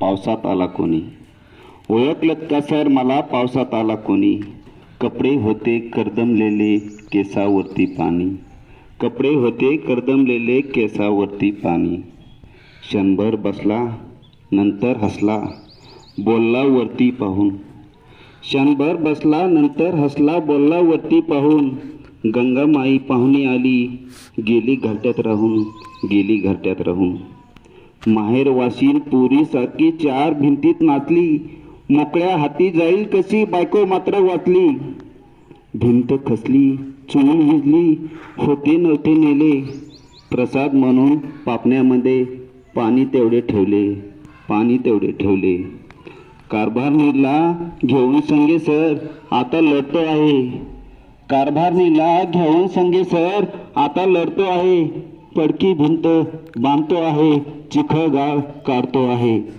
पावसात आला कोणी? ओळखलं का सर मला पावसात आला कोणी? कपडे होते करदमलेले केसावरती पाणी. कपडे होते करदमलेले केसावरती पाणी. क्षणभर बसला नंतर हसला बोलला वरती पाहून. क्षणभर बसला नंतर हसला बोलला वरती पाहून. गंगामाई पाहुणी आली गेली घरट्यात राहून गेली घरट्यात राहून. माहेर वाशीन पुरीसारखी चार भिंतीत नाचली. मोकळ्या हाती जाईल कशी बायको मात्र वाचली. भिंत खसली चूल हिजली होते नव्हते नेले. प्रसाद म्हणून पापण्यामध्ये पाणी तेवढे ठेवले पाणी तेवढे ठेवले. कारभारणीला घेऊन संगे सर आता लढतो आहे. कारभारणीला घेऊन संगे सर आता लढतो आहे. पडकी भिंत बांधतो आहे चिखळ गाळ काढतो आहे.